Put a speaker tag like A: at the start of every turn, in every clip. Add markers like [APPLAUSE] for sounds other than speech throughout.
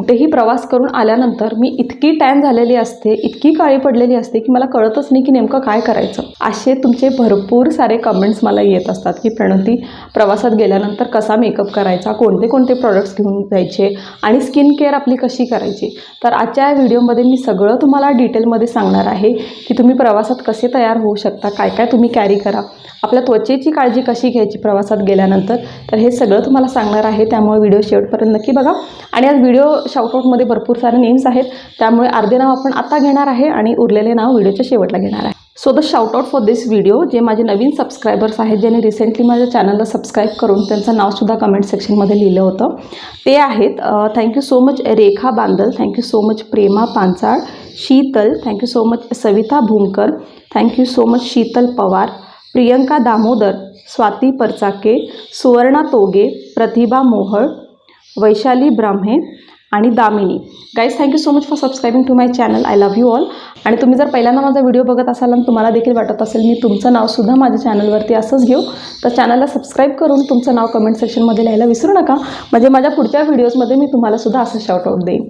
A: कुठेही प्रवास करून आल्यानंतर मी इतकी टॅन झालेली असते इतकी काळी पडलेली असते की मला कळतच नाही की नेमकं काय करायचं. असे तुमचे भरपूर सारे कमेंट्स मला येत असतात की प्रणती प्रवासात गेल्यानंतर कसा मेकअप करायचा? कोणते कोणते प्रॉडक्ट्स घेऊन जायचे? आणि स्किन केअर आपली कशी करायची? तर आजच्या या व्हिडिओमध्ये मी सगळं तुम्हाला डिटेलमध्ये सांगणार आहे की तुम्ही प्रवासात कसे तयार होऊ शकता काय काय तुम्ही कॅरी करा. आपल्या त्वचेची काळजी कशी घ्यायची प्रवासात गेल्यानंतर? तर हे सगळं तुम्हाला सांगणार आहे. त्यामुळे व्हिडिओ शेवटपर्यंत नक्की बघा. आणि आज व्हिडिओ शाउटआउटमध्ये भरपूर सारे नेम्स आहेत. त्यामुळे अर्धे नाव आपण आता घेणार आहे आणि उरलेले नाव व्हिडिओच्या शेवटला घेणार आहे. So the shoutout for this video जे माझे नवीन सबस्क्रायबर्स आहेत ज्यांनी रिसेंटली माझ्या चॅनलला सबस्क्राईब करून त्यांचं नावसुद्धा कमेंट सेक्शनमध्ये लिहिलं होतं. ते आहेत thank you so much Rekha Bandal thank you so much Prema Panchal Sheetal thank you so much Savita Bhumkar thank you so much Sheetal Pawar Priyanka Damodar Swati Parchake Suvarna Toge Pratibha Mohol Vaishali Brahme आणि Damini. Guys thank you so much for subscribing to my channel I love you all आणि तुम्ही जर पहिल्यांदा माझा video बघत असाल आणि तुम्हाला देखील वाटत असेल मी तुमचं नावसुद्धा माझ्या चॅनलवरती असंच घेऊ तर चॅनलला सबस्क्राईब करून तुमचं नाव कमेंट सेक्शनमध्ये लिहायला विसरू नका. म्हणजे माझ्या पुढच्या व्हिडिओजमध्ये मी तुम्हाला सुद्धा असं शाउटआउट देईन.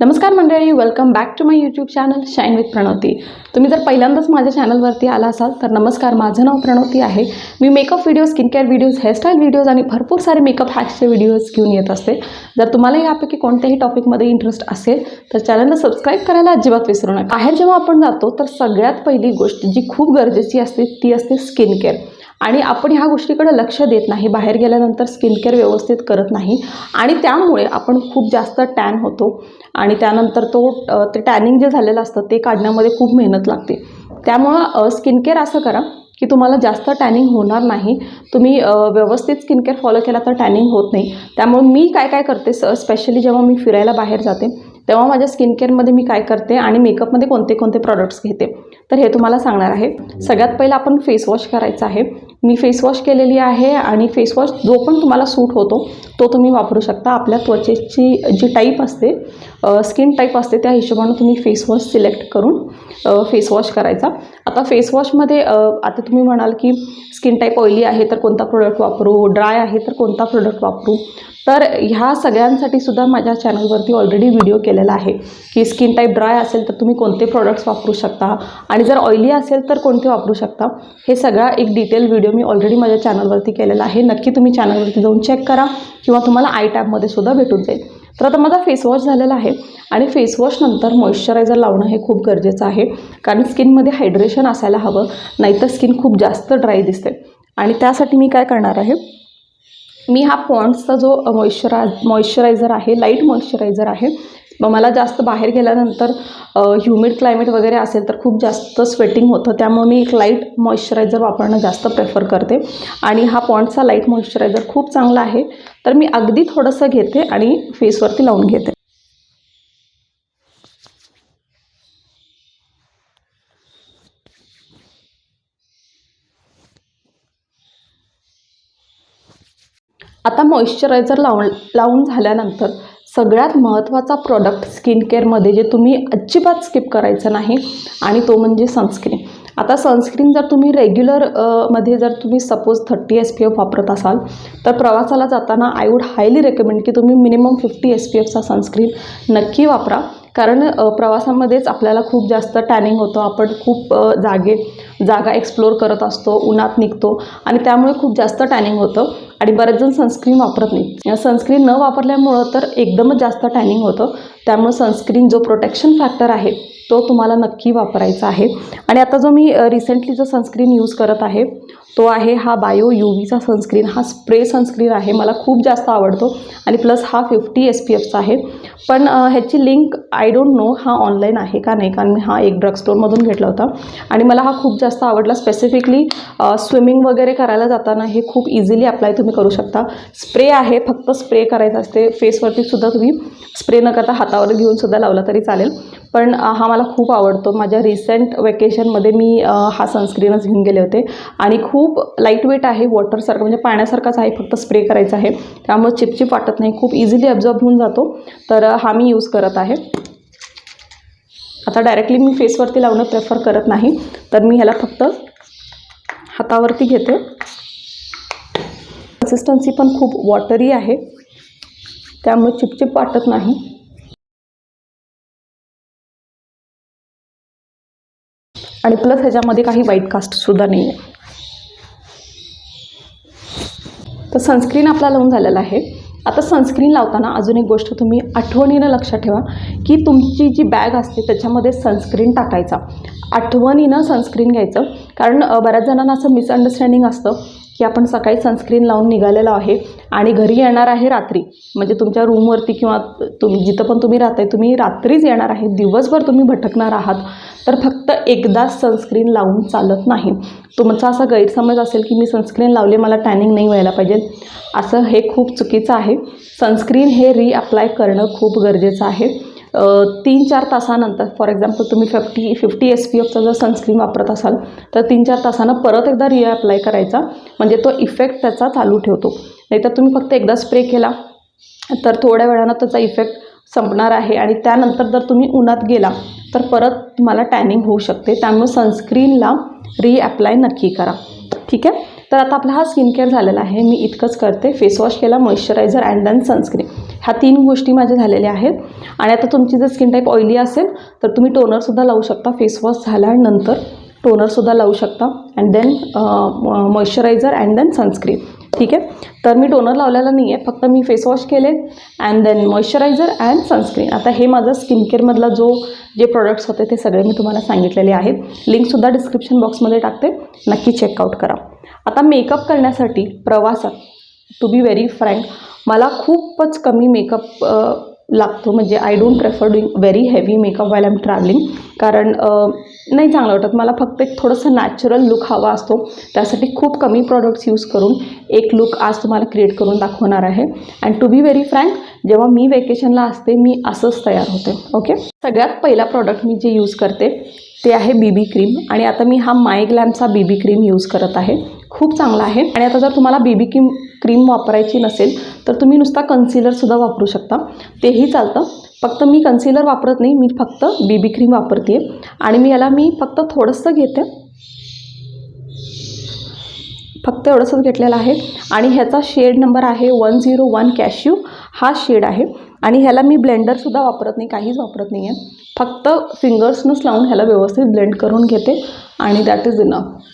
A: नमस्कार मंडळी welcome back to my YouTube channel shine with Pranavati तुम्ही जर पहिल्यांदाच माझ्या चॅनलवरती आला असाल तर नमस्कार माझं नाव प्रणवती आहे. मी makeup video skin care videos hairstyle videos आणि भरपूर सारे मेकअप हॅक्सचे व्हिडिओज घेऊन येत असते. जर तुम्हाला यापैकी कोणत्याही टॉपिकमध्ये इंटरेस्ट असेल तर चॅनलला सबस्क्राईब करायला अजिबात विसरू नका. बाहेर जेव्हा आपण जातो तर सगळ्यात पहिली गोष्ट जी खूप गरजेची असते ती असते स्किन केअर आणि आपण ह्या गोष्टीकडे लक्ष देत नाही. बाहेर गेल्यानंतर स्किन केअर व्यवस्थित करत नाही. आणि त्यामुळे आपण खूप जास्त टॅन होतो. आणि त्यानंतर तो ते टॅनिंग जे झालेलं असतं ते काढण्यामध्ये खूप मेहनत लागते. त्यामुळं स्किन केअर असं करा की तुम्हाला जास्त टॅनिंग होणार नाही. तुम्ही व्यवस्थित स्किन केअर फॉलो केला तर टॅनिंग होत नाही. त्यामुळे मी काय काय करते स स्पेशली जेव्हा मी फिरायला बाहेर जाते तेव्हा माझ्या स्किन केअरमध्ये मी काय करते आणि मेकअपमध्ये कोणते कोणते प्रॉडक्ट्स घेते. तर हे तुम्हाला सांगणार आहे. सगळ्यात पहिलं आपण फेस वॉश करायचं आहे. मी फेसवॉश केलेली आहे आणि फेसवॉश जो पण तुम्हाला सूट होतो तो तुम्ही वापरू शकता. आपल्या त्वचेची जी टाईप असते स्किन टाईप असते त्या हिशोबानं तुम्ही फेसवॉश सिलेक्ट करून फेसवॉश करायचा. आता फेसवॉशमध्ये आता तुम्ही म्हणाल की स्किन टाईप ऑइली आहे तर कोणता प्रोडक्ट वापरू? ड्राय आहे तर कोणता प्रोडक्ट वापरू? तर ह्या सगळ्यांसाठी सुद्धा माझ्या चॅनलवरती ऑलरेडी व्हिडिओ केलेला आहे की स्किन टाईप ड्राय असेल तर तुम्ही कोणते प्रोडक्ट्स वापरू शकता? आणि जर ऑइली असेल तर कोणते वापरू शकता? हे सगळा एक डिटेल व्हिडिओ मी ऑलरेडी माझ्या चॅनलवरती केलेला आहे. नक्की तुम्ही चॅनलवरती जाऊन चेक करा किंवा तुम्हाला आय टॅबमध्ये सुद्धा भेटून जाईल. तर आता माझा फेसवॉश झालेला आहे. आणि फेसवॉशनंतर मॉइश्चरायझर लावणं हे खूप गरजेचं आहे. कारण स्किनमध्ये हायड्रेशन असायला हवं. नाहीतर स्किन खूप जास्त ड्राय दिसते. आणि त्यासाठी मी काय करणार आहे? मी हा पॉन्ड्सचा जो मॉइश्चरा मॉइश्चरायझर आहे लाइट मॉइश्चरायझर आहे मग मला जास्त बाहेर गेल्यानंतर ह्युमिड क्लायमेट वगैरे असेल तर खूप जास्त स्वेटिंग होतं त्यामुळे मी एक लाइट मॉइश्चरायझर वापरणं जास्त प्रेफर करते. आणि हा पॉन्ड्सचा लाइट मॉइश्चरायझर खूप चांगला आहे. तर मी अगदी थोडंसं घेते आणि फेसवरती लावून घेते. आता मॉइश्चरायझर लावून लावून झाल्यानंतर सगळ्यात महत्त्वाचा प्रॉडक्ट स्किन केअरमध्ये जे तुम्ही अजिबात स्किप करायचं नाही आणि तो म्हणजे सनस्क्रीन आता सनस्क्रीन जर तुम्ही रेग्युलरमध्ये जर तुम्ही suppose thirty S P F वापरत असाल तर प्रवासाला जाताना आय वूड हायली रेकमेंड की तुम्ही मिनिमम फिफ्टी एस पी एफचा सनस्क्रीन नक्की वापरा. कारण प्रवासामध्येच आपल्याला खूप जास्त टॅनिंग होतं. आपण खूप जागे जागा एक्सप्लोर करत असतो उन्हात निघतो आणि त्यामुळे खूप जास्त टॅनिंग होतं आणि बरेच जण सनस्क्रीन वापरत नाही सनस्क्रीन न वापरल्यामुळं तर एकदमच जास्त टॅनिंग होतं. त्यामुळे सनस्क्रीन जो प्रोटेक्शन फॅक्टर आहे तो तुम्हाला नक्की वापरायचा आहे. आणि आता जो मी रिसेंटली जो सनस्क्रीन यूज करत आहे तो आहे हा बायो यू व्हीचा सनस्क्रीन. हा स्प्रे सनस्क्रीन आहे मला खूप जास्त आवडतो. आणि प्लस हा फिफ्टी एस पी एफचा आहे. पण ह्याची लिंक आय डोंट नो हा ऑनलाईन आहे का नाही कारण मी हा एक ड्रग स्टोरमधून घेतला होता. आणि मला हा खूप जास्त आवडला स्पेसिफिकली स्विमिंग वगैरे करायला जाताना हे खूप इझिली अप्लाय तुम्ही करू शकता. स्प्रे आहे फक्त स्प्रे करायचा असते. फेसवरती सुद्धा तुम्ही स्प्रे न करता हातावर घेऊन सुद्धा लावला तरी चालेल. पण हा मला खूप आवडतो. माझ्या रिसेंट वेकेशनमध्ये मी हा सनस्क्रीनच घेऊन गेले होते. आणि खूप लाइट वेट आहे वॉटरसारखं म्हणजे पाण्यासारखाच आहे फक्त स्प्रे करायचा आहे. त्यामुळे चिपचिप वाटत नाही. खूप इझिली अब्झॉर्ब होऊन जातो. तर हा मी यूज करत आहे. आता डायरेक्टली मी फेसवरती लावणं प्रेफर करत नाही. तर मी ह्याला फक्त हातावरती घेते. कन्सिस्टन्सी पण खूप वॉटरी आहे. त्यामुळे चिपचिप वाटत नाही. आणि प्लस ह्याच्यामध्ये काही वाईट कास्टसुद्धा नाही आहे तर सनस्क्रीन आपला लावून झालेला आहे. आता सनस्क्रीन लावताना अजून एक गोष्ट तुम्ही आठवणीनं लक्षात ठेवा की तुमची जी बॅग असते त्याच्यामध्ये सनस्क्रीन टाकायचा. आठवणीनं सनस्क्रीन घ्यायचं. कारण बऱ्याच जणांना असं मिसअंडरस्टँडिंग असतं की आपण सकाळी सनस्क्रीन लावून निघालेलो आहे आणि घरी येणार आहे रात्री. म्हणजे तुमच्या रूमवरती किंवा तुम्ही जिथं पण तुम्ही राहताय तुम्ही रात्रीच येणार आहे. दिवसभर तुम्ही भटकणार आहात. तर फक्त एकदाच सनस्क्रीन लावून चालत नाही. तुमचा असा गैरसमज असेल की मी सनस्क्रीन लावले मला टॅनिंग नाही व्हायला पाहिजे. असं हे खूप चुकीचं आहे. सनस्क्रीन हे रिअप्लाय करणं खूप गरजेचं आहे. तीन चार तासानंतर फॉर एक्झाम्पल तुम्ही फिफ्टी फिफ्टी एस पी एफचा जर सनस्क्रीन वापरत असाल तर तीन चार तासानं परत एकदा रिअप्लाय करायचा. म्हणजे तो इफेक्ट त्याचा चालू ठेवतो. नाहीतर तुम्ही फक्त एकदा स्प्रे केला तर थोड्या वेळानं त्याचा इफेक्ट संपणार आहे. आणि त्यानंतर जर तुम्ही उन्हात गेला तर परत तुम्हाला टॅनिंग होऊ शकते. त्यामुळे सनस्क्रीनला रिअप्लाय नक्की करा. ठीक आहे? तर आता आपला हा स्किन केअर झालेला आहे. मी इतकंच करते. फेसवॉश केला मॉइश्चरायझर अँड दॅन सनस्क्रीन ह्या तीन गोष्टी माझ्या झालेल्या आहेत. आणि आता तुमची जर स्किन टाईप ऑइली असेल तर तुम्ही टोनरसुद्धा लावू शकता. फेसवॉश झाल्यानंतर टोनरसुद्धा लावू शकता. And then moisturiser and then sunscreen ठीक आहे? तर मी टोनर लावलेला नाही आहे फक्त मी फेसवॉश केले and then moisturiser and sunscreen आता हे माझं स्किन केअरमधला जो जे प्रोडक्ट्स होते ते सगळे मी तुम्हाला सांगितलेले आहेत. लिंकसुद्धा डिस्क्रिप्शन बॉक्समध्ये टाकते. नक्की चेकआउट करा. आता मेकअप करण्यासाठी प्रवासात टू बी व्हेरी फ्रँक मला खूपच कमी मेकअप लागतो. म्हणजे I don't prefer doing very heavy makeup while I'm travelling कारण नाही चांगलं वाटत. मला फक्त एक थोडंसं नॅचरल लुक हवा असतो. त्यासाठी खूप कमी प्रॉडक्ट्स यूज करून एक लुक आज तुम्हाला क्रिएट करून दाखवणार आहे. And to be very frank जेव्हा मी वेकेशनला असते मी असंच तयार होते. ओके सगळ्यात पहिला प्रॉडक्ट मी जे यूज करते ते आहे बी बी क्रीम आणि आता मी हा my ग्लॅमचा B B cream use करत आहे. खूप चांगला आहे. आणि आता जर तुम्हाला बेबी क्रीम क्रीम वापरायची नसेल तर तुम्ही नुसता कन्सिलरसुद्धा वापरू शकता. तेही चालतं. फक्त मी कन्सिलर वापरत नाही. मी फक्त बेबी क्रीम वापरते आणि मी याला मी फक्त थोडंसं घेते. फक्त एवढंसंच घेतलेलं आहे. आणि ह्याचा शेड नंबर आहे वन झिरो वन कॅश्यू हा शेड आहे. आणि ह्याला मी ब्लेंडरसुद्धा वापरत नाही. काहीच वापरत नाही आहे फक्त फिंगर्सनंच लावून ह्याला व्यवस्थित ब्लेंड करून घेते. आणि दॅट इज इनफ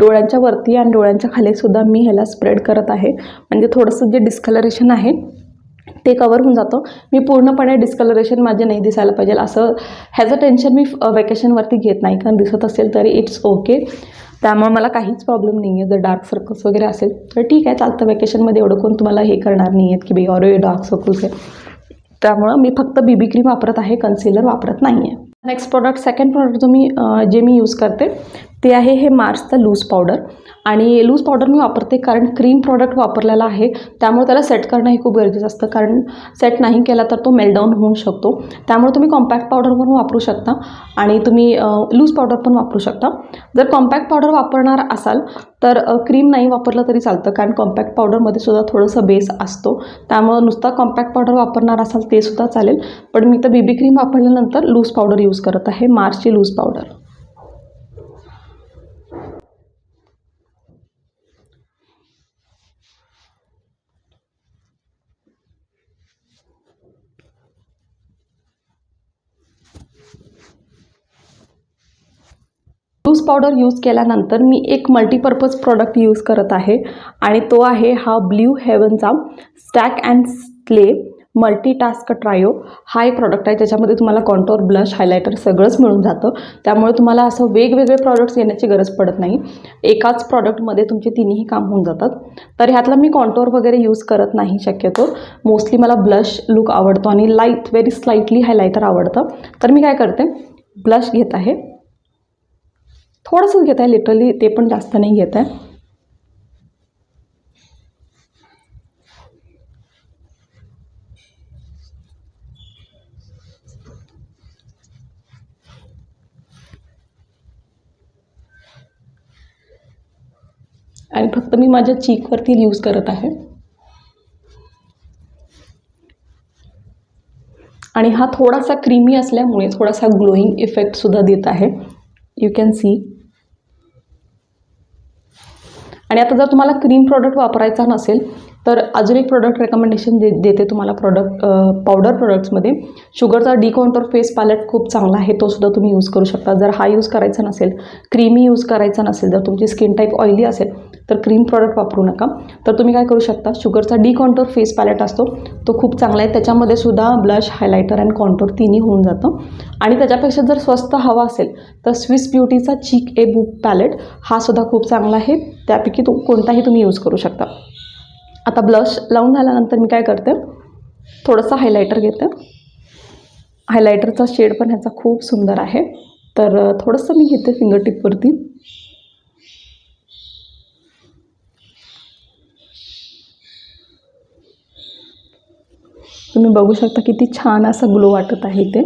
A: डोळ्यांच्या वरती आणि डोळ्यांच्या खाली सुद्धा मी ह्याला स्प्रेड करत आहे. म्हणजे थोडंसं जे डिस्कलरेशन आहे ते कवर होऊन जातं. मी पूर्णपणे डिस्कलरेशन माझे नाही दिसायला पाहिजे. असं ह्याचं टेन्शन मी वेकेशनवरती घेत नाही. कारण दिसत असेल तरी इट्स ओके त्यामुळे मला काहीच प्रॉब्लेम नाही आहे जर डार्क सर्कल्स वगैरे असेल तर ठीक आहे चालतं. वेकेशनमध्ये एवढं कोण तुम्हाला हे करणार नाही आहेत की बी ऑर डार्क सर्कल्स आहे. त्यामुळं मी फक्त बीबी क्रीम वापरत आहे. कन्सिलर वापरत नाही आहे नेक्स्ट प्रॉडक्ट सेकंड प्रॉडक्ट जो मी जे मी यूज करते ते आहे हे मार्सचं लूज पावडर. आणि लूज पावडर मी वापरते कारण क्रीम प्रॉडक्ट वापरलेला आहे. त्यामुळे त्याला सेट करणं हे खूप गरजेचं असतं. कारण सेट नाही केला तर तो मेल्डाऊन होऊ शकतो. त्यामुळे तुम्ही कॉम्पॅक्ट पावडर पण वापरू शकता. आणि तुम्ही लूज पावडर पण वापरू शकता. जर कॉम्पॅक्ट पावडर वापरणार असाल तर क्रीम नाही वापरलं तरी चालतं. कारण कॉम्पॅक्ट पावडरमध्ये सुद्धा थोडंसं बेस असतो. त्यामुळं नुसता कॉम्पॅक्ट पावडर वापरणार असाल ते सुद्धा चालेल. पण मी तर बीबी क्रीम वापरल्यानंतर लूज पावडर यूज करत आहे. मार्सची loose powder. Loose powder use केल्यानंतर मी एक मल्टीपर्पज प्रॉडक्ट यूज करत आहे. आणि तो आहे हा blue हेवनचा stack and slay multitask trio. हा एक प्रॉडक्ट आहे त्याच्यामध्ये तुम्हाला कॉन्टोर ब्लश हायलायटर सगळंच मिळून जातं. त्यामुळे तुम्हाला असं वेगवेगळे प्रॉडक्ट्स येण्याची गरज पडत नाही. एकाच प्रॉडक्टमध्ये तुमचे तिन्ही काम होऊन जातात. तर ह्यातला मी कॉन्टोर वगैरे यूज करत नाही शक्यतो. मोस्टली मला ब्लश लुक आवडतो आणि लाइट व्हेरी स्लाईटली हायलायटर आवडतं. तर मी काय करते ब्लश घेत आहे. थोडंसंच घेत आहे लिटरली ते पण जास्त नाही घेत आहे आणि फक्त मी माझ्या चीकवरती यूज करत आहे. आणि हा थोडासा क्रीमी असल्यामुळे थोडासा ग्लोईंग इफेक्टसुद्धा देत आहे. यू कॅन सी आणि आता जर तुम्हाला क्रीम प्रॉडक्ट वापरायचा नसेल तर अजून एक प्रोडक्ट रेकमेंडेशन दे देते तुम्हाला प्रोडक्ट पावडर प्रोडक्ट्समध्ये शुगरचा डिकाउंटर फेस पॅलेट खूप चांगला आहे तो सुद्धा तुम्ही यूज करू शकता. जर हा यूज करायचा नसेल क्रीमी यूज करायचा नसेल जर तुमची स्किन टाईप ऑइली असेल तर क्रीम प्रॉडक्ट वापरू नका. तर तुम्ही काय करू शकता शुगरचा डी कॉन्टोर फेस पॅलेट असतो तो खूप चांगला आहे. त्याच्यामध्ये सुद्धा ब्लश हायलायटर अँड कॉन्टोर तिन्ही होऊन जातं. आणि त्याच्यापेक्षा जर स्वस्त हवा असेल तर स्विस ब्युटीचा चीक ए बुक पॅलेट हा सुद्धा खूप चांगला आहे. त्यापैकी तो कोणताही तुम्ही यूज करू शकता. आता ब्लश लावून झाल्यानंतर मी काय करते थोडंसं हायलायटर घेते. हायलायटरचा शेड पण ह्याचा खूप सुंदर आहे. तर थोडंसं मी घेते फिंगरटिपवरती तुम्ही बघू शकता किती छान असं ग्लो वाटत आहे ते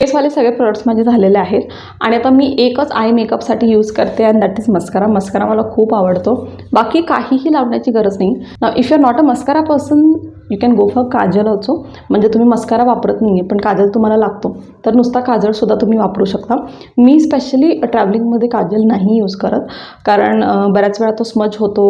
A: फेसवाले सगळे प्रोडक्ट्स माझे झालेले आहेत. आणि आता मी एकच आय मेकअपसाठी यूज करते and that is mascara mascara मला खूप आवडतो. बाकी काहीही लावण्याची गरज नाही. If you are not a mascara person you can go for kajal also म्हणजे तुम्ही मस्कारा वापरत नाही आहे पण काजल तुम्हाला लागतो. तर नुसता काजलसुद्धा तुम्ही वापरू शकता. मी स्पेशली ट्रॅव्हलिंगमध्ये काजल नाही यूज करत. कारण बऱ्याच वेळा तो स्मज होतो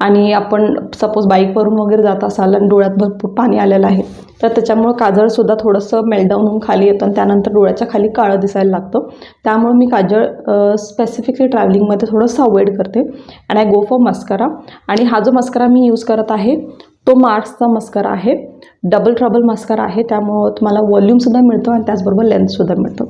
A: आणि आपण सपोज बाईकवरून वगैरे जात असाल आणि डोळ्यात भरपूर पाणी आलेलं आहे तर त्याच्यामुळं काजळसुद्धा थोडंसं मेल्डाऊन होऊन खाली येतं आणि त्यानंतर डोळ्याच्या खाली काळं दिसायला लागतं. त्यामुळं मी काजळ स्पेसिफिकली ट्रॅव्हलिंगमध्ये थोडंसं अवॉइड करते. And I go for mascara आणि हा जो मस्करा मी यूज करत आहे तो मार्क्सचा मस्करा आहे. डबल ट्रबल मस्करा आहे. त्यामुळं तुम्हाला वॉल्यूमसुद्धा मिळतं आणि त्याचबरोबर लेंथसुद्धा मिळतं.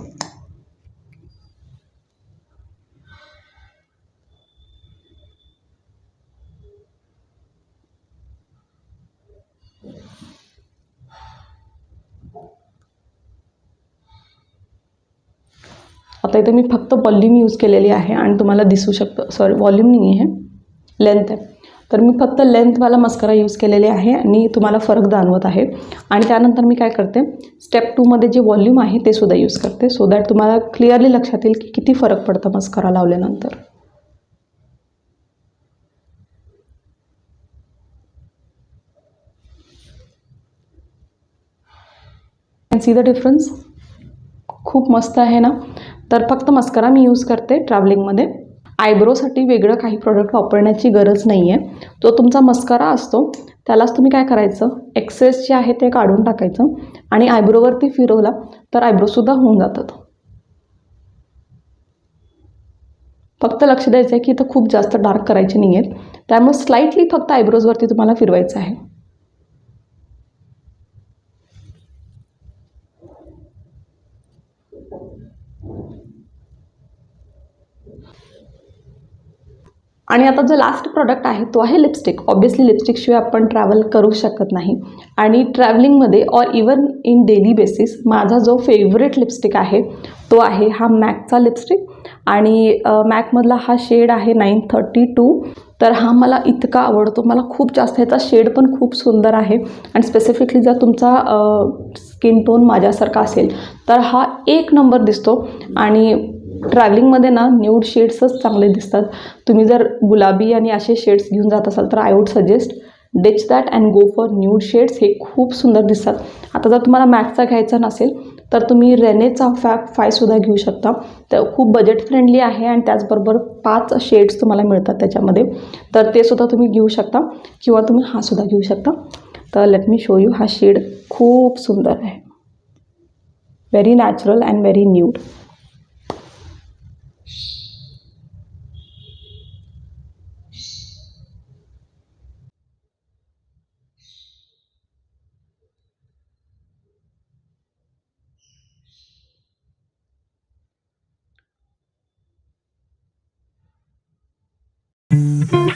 A: आता इथे मी फक्त वॉल्यूम यूज़ केलेली आहे आणि तुम्हाला दिसू शकतं सॉरी वॉल्यूम नाही आहे लेंथ आहे. तर मी फक्त लेंथवाला मस्करा यूज केलेले आहे आणि तुम्हाला फरक जाणवत आहे. आणि त्यानंतर मी काय करते स्टेप टूमध्ये जे वॉल्यूम आहे ते सुद्धा यूज करते. सो दॅट तुम्हाला क्लिअरली लक्षात येईल की किती फरक पडतं मस्करा लावल्यानंतर. सी द डिफरन्स खूप मस्त आहे ना? तर फक्त मस्करा मी यूज करते ट्रॅव्हलिंगमध्ये आयब्रोसाठी वेगळं काही प्रोडक्ट वापरण्याची गरज नाही आहे तो तुमचा मस्करा असतो. त्यालाच तुम्ही काय करायचं? एक्सेस जे आहे ते काढून टाकायचं आणि आयब्रोवरती फिरवला तर आयब्रोसुद्धा होऊन जातात. फक्त लक्ष द्यायचं आहे की इथं खूप जास्त डार्क करायचे नाही आहेत त्यामुळे स्लाइटली फक्त आयब्रोजवरती तुम्हाला फिरवायचं आहे. आणि आता जो लास्ट प्रॉडक्ट आहे तो आहे लिपस्टिक ऑब्वियसली लिपस्टिकशिवाय आपण ट्रॅव्हल करू शकत नाही. आणि ट्रॅव्हलिंगमध्ये और इवन इन डेली बेसिस माझा जो फेवरेट लिपस्टिक आहे तो आहे हा मॅकचा लिपस्टिक आणि मॅकमधला हा शेड आहे नाईन थर्टी टू तर हा मला इतका आवडतो. मला खूप जास्त ह्याचा शेड पण खूप सुंदर आहे. आणि स्पेसिफिकली जर तुमचा स्किन टोन माझ्यासारखा असेल तर हा एक नंबर दिसतो. आणि ट्रॅव्हलिंगमध्ये ना न्यूड शेड्सच चांगले दिसतात. तुम्ही जर गुलाबी आणि असे शेड्स घेऊन जात असाल तर I would suggest ditch that and go for nude shades हे खूप सुंदर दिसतात. आता जर तुम्हाला मॅकचा घ्यायचा नसेल तर तुम्ही रेनेचा फॅक फायसुद्धा घेऊ शकता. तर खूप बजेट फ्रेंडली आहे आणि त्याचबरोबर पाच शेड्स तुम्हाला मिळतात त्याच्यामध्ये. तर ते सुद्धा तुम्ही घेऊ शकता किंवा तुम्ही हा सुद्धा घेऊ शकता. तर लेट मी शो यू हा शेड खूप सुंदर आहे. Very natural and very nude Thank [LAUGHS] you.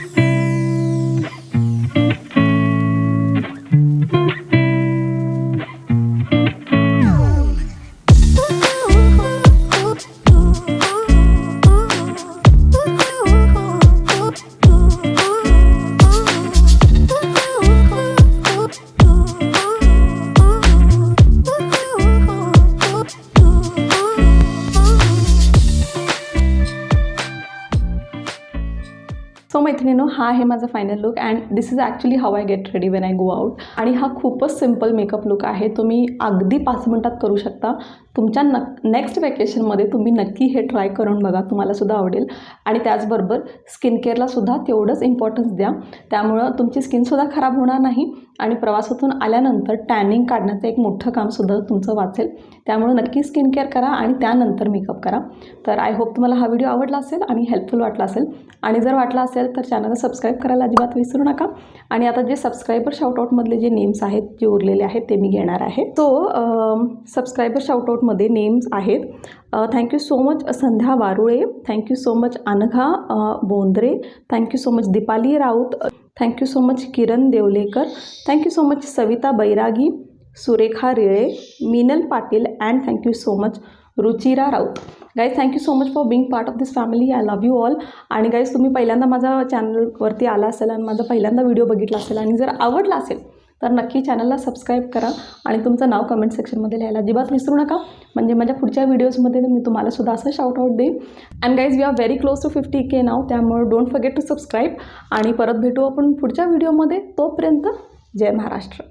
A: हा आहे माझा final look and this is actually how I get ready when I go out आणि हा खूपच सिंपल मेकअप लुक आहे. तुम्ही अगदी पाच मिनटात करू शकता. तुमच्या नक नेक्स्ट वेकेशनमध्ये तुम्ही नक्की हे ट्राय करून बघा. तुम्हालासुद्धा आवडेल. आणि त्याचबरोबर स्किन केअरलासुद्धा तेवढंच इम्पॉर्टन्स द्या. त्यामुळं तुमची स्किनसुद्धा खराब होणार नाही. आणि प्रवासातून आल्यानंतर टॅनिंग काढण्याचं एक मोठं कामसुद्धा तुमचं वाचेल. त्यामुळं नक्की स्किन केअर करा आणि त्यानंतर मेकअप करा. तर आय होप तुम्हाला हा व्हिडिओ आवडला असेल आणि हेल्पफुल वाटला असेल. आणि जर वाटला असेल तर चॅनलला सबस्क्राईब करायला अजिबात विसरू नका. आणि आता जे सबस्क्रायबर शाउटआउटमधले जे नेम्स आहेत जे उरलेले आहेत ते मी घेणार आहे. सो सबस्क्रायबर शाउटआउटमध्ये नेम्स आहेत. Thank you so much Sandhya Warule. Thank you so much Anagha Bondre. Thank you so much Deepali Raut. Thank you so much Kiran Devlekar thank you so much Savita Bairagi Surekha Rile Minal Patil and thank you so much Ruchira Raut guys thank you so much for being part of this family I love you all आणि guys तुम्ही पहिल्यांदा माझ्या चॅनलवरती आला असेल आणि माझा पहिल्यांदा व्हिडिओ बघितला असेल आणि जर आवडला असेल तर नक्की चॅनलला सबस्क्राईब करा आणि तुमचं नाव कमेंट सेक्शनमध्ये लिहायला अजिबात विसरू नका. म्हणजे माझ्या पुढच्या व्हिडिओजमध्ये मी तुम्हाला सुद्धा असं शाउटआउट देईन. And guys we are very close to fifty K नाव त्यामुळे डोंट फर्गेट टू सबस्क्राईब आणि परत भेटू आपण पुढच्या व्हिडिओमध्ये तोपर्यंत जय महाराष्ट्र.